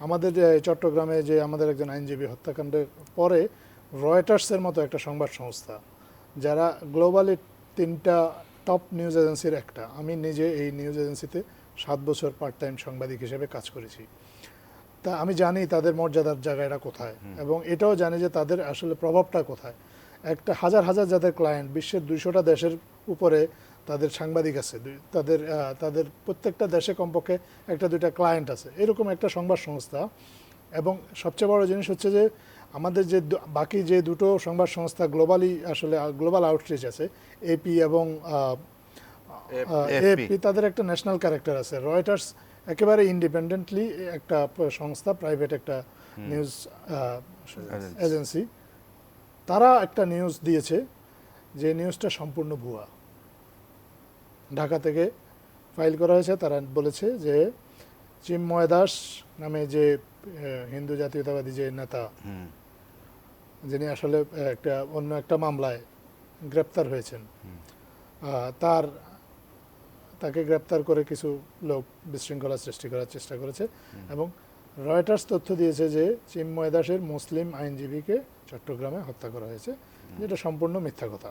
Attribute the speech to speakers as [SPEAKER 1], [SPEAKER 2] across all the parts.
[SPEAKER 1] আমাদের যে চট্টগ্রামে যে আমাদের একজন আইনজীবী হত্যাকাণ্ডের পরে রয়টার্সের মতো একটা সংবাদ সংস্থা যারা গ্লোবালি তিনটা টপ নিউজ এজেন্সির একটা আমি নিজে এই নিউজ এজেন্সিতে সাত বছর পার্ট টাইম সাংবাদিক হিসেবে কাজ করেছি। তা আমি জানি তাদের মর্যাদার জায়গাটা কোথায় এবং এটাও জানি যে তাদের আসলে প্রভাবটা কোথায়। একটা হাজার হাজার যাদের ক্লায়েন্ট বিশ্বের দুইশোটা দেশের উপরে তাদের সাংবাদিক আছে তাদের তাদের প্রত্যেকটা দেশে কমপক্ষে একটা দুইটা ক্লায়েন্ট আছে। এরকম একটা সংবাদ সংস্থা। এবং সবচেয়ে বড় জিনিস হচ্ছে যে আমাদের যে বাকি যে দুটো সংবাদ সংস্থা গ্লোবালি আসলে গ্লোবাল আউটরিচ আছে এপি এবং এপি তাদের একটা ন্যাশনাল ক্যারেক্টার আছে। রয়টার্স একেবারে ইন্ডিপেন্ডেন্টলি একটা সংস্থা প্রাইভেট একটা নিউজ. এজেন্সি তারা একটা নিউজ দিয়েছে যে নিউজটা সম্পূর্ণ ভুয়া। ঢাকা থেকে ফাইল করা হয়েছে। তারা বলেছে যে চিন্ময় দাস নামে যে হিন্দু জাতীয়তাবাদী যে নেতা যিনি আসলে একটা অন্য একটা মামলায় গ্রেপ্তার হয়েছেন। তার তাকে গ্রেপ্তার করে কিছু লোক বিশৃঙ্খলা সৃষ্টি করার চেষ্টা করেছে এবং রয়টার্স তথ্য দিয়েছে যে চিন্ময় দাসের মুসলিম আইনজীবীকে চট্টগ্রামে হত্যা করা হয়েছে যেটা সম্পূর্ণ মিথ্যা কথা।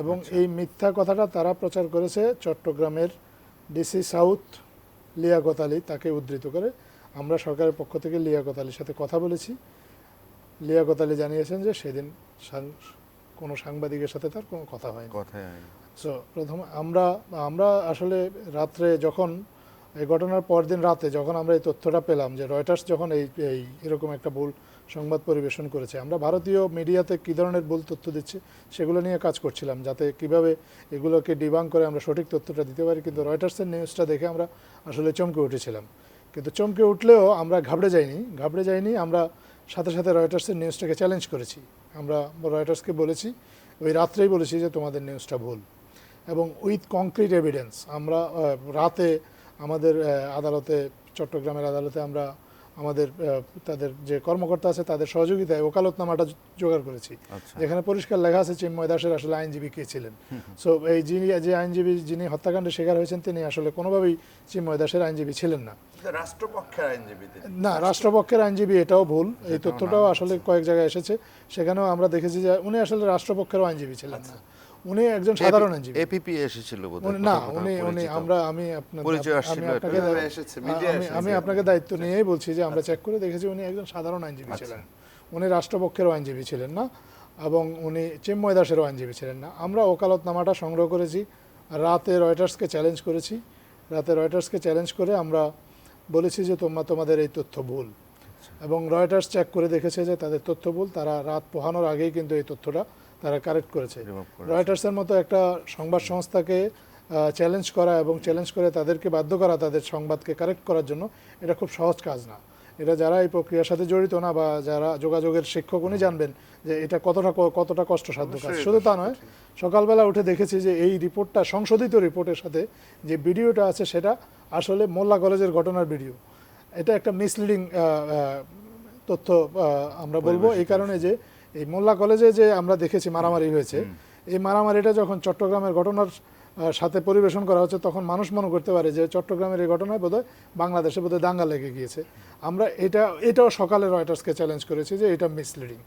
[SPEAKER 1] এবং এই মিথ্যা কথাটা তারা প্রচার করেছে চট্টগ্রামের ডিসি সাউথ লিয়াকত আলী তাকে উদ্ধৃত করে। আমরা সরকারের পক্ষ থেকে লিয়াকত আলীর সাথে কথা বলেছি। লিয়াকত আলী জানিয়েছেন যে সেদিন কোনো সাংবাদিকের সাথে তার কোনো কথা হয়নি।
[SPEAKER 2] কথা।
[SPEAKER 1] সো প্রথম আমরা আমরা আসলে রাত্রে যখন এই ঘটনার পরদিন রাতে যখন আমরা এই তথ্যটা পেলাম যে রয়টার্স যখন এই এই এরকম একটা ভুল সংবাদ পরিবেশন করেছে, আমরা ভারতীয় মিডিয়াতে কী ধরনের ভুল তথ্য দিচ্ছে সেগুলো নিয়ে কাজ করছিলাম, যাতে কীভাবে এগুলোকে ডিবাং করে আমরা সঠিক তথ্যটা দিতে পারি। কিন্তু রয়টার্সের নিউজটা দেখে আমরা আসলে চমকে উঠেছিলাম। কিন্তু চমকে উঠলেও আমরা ঘাবড়ে যাইনি ঘাবড়ে যাইনি, আমরা সাথে সাথে রয়টার্সের নিউজটাকে চ্যালেঞ্জ করেছি। আমরা রয়টার্সকে বলেছি, ওই রাত্রেই বলেছি যে তোমাদের নিউজটা ভুল। এবং উইথ কংক্রিট এভিডেন্স আমরা রাতে আমাদের আদালতে চট্টগ্রামের আদালতে আমরা আমাদের তাদের যে কর্মকর্তা আছে তাদের সহযোগিতায় ওকালতনামাটা জোগাড় করেছি।
[SPEAKER 2] আচ্ছা।
[SPEAKER 1] যেখানে পরিষ্কার লেখা আছে চিন্ময় দাসের আসলে আইনজীবী কে ছিলেন। সো এই যিনি যে আইনজীবী যিনি হত্যাকাণ্ডের শিকার হয়েছেন তিনি আসলে কোনোভাবেই চিন্ময় দাসের আইনজীবী ছিলেন না।
[SPEAKER 2] রাষ্ট্রপক্ষের আইনজীবী
[SPEAKER 1] না রাষ্ট্রপক্ষের আইনজীবী এটাও ভুল। এই তথ্যটাও আসলে কয়েক জায়গায় এসেছে। সেখানেও আমরা দেখেছি যে উনি আসলে রাষ্ট্রপক্ষেরও আইনজীবী ছিলেন না। উনি একজন সাধারণ আইনজীবী
[SPEAKER 2] এপিপি এসেছিল বোধহয়
[SPEAKER 1] না উনি উনি আমরা আমি আপনার
[SPEAKER 2] পরিচয় আসছিল
[SPEAKER 1] আপনাকে
[SPEAKER 3] এসেছে,
[SPEAKER 1] আমি-। আপনাকে দায়িত্ব নিয়েই বলছি যে আমরা চেক করে দেখেছি উনি একজন সাধারণ আইনজীবী ছিলেন। উনি রাষ্ট্রপক্ষেরও আইনজীবী ছিলেন না এবং উনি চিন্ময় দাসেরও আইনজীবী ছিলেন না। আমরা ওকালতনামাটা সংগ্রহ করেছি রাতে রয়টার্সকে চ্যালেঞ্জ করেছি। রাতে রয়টার্সকে চ্যালেঞ্জ করে আমরা বলেছি যে তোমরা তোমাদের এই তথ্য ভুল। এবং রয়টার্স চেক করে দেখেছে যে তাদের তথ্য ভুল তারা রাত পোহানোর আগেই কিন্তু এই তথ্যটা তারা কারেক্ট করেছে। রয়টার্সের মতো একটা সংবাদ সংস্থাকে চ্যালেঞ্জ করা এবং চ্যালেঞ্জ করে তাদেরকে বাধ্য করা তাদের সংবাদকে কারেক্ট করার জন্য এটা খুব সহজ কাজ না। এটা যারা এই প্রক্রিয়ার সাথে জড়িত না বা যারা যোগাযোগের শিক্ষক উনি জানবেন যে এটা কতটা কতটা কষ্টসাধ্য কাজ শুধু তা নয় সকালবেলা উঠে দেখেছি যে এই রিপোর্টটা সংশোধিত রিপোর্টের সাথে যে ভিডিওটা আছে সেটা আসলে মোল্লা কলেজের ঘটনার ভিডিও। এটা একটা মিসলিডিং তথ্য আমরা বলব। এই কারণে যে এই মোল্লা কলেজে যে আমরা দেখেছি মারামারি হয়েছে এই মারামারিটা যখন চট্টগ্রামের ঘটনার সাথে পরিবেশন করা হচ্ছে তখন মানুষ মনে করতে পারে যে চট্টগ্রামের এই ঘটনায় বোধহয় বাংলাদেশে বোধহয় দাঙ্গা লেগে গিয়েছে। আমরা এটা এটাও সকালে রয়টার্সকে চ্যালেঞ্জ করেছি যে এটা মিসলিডিং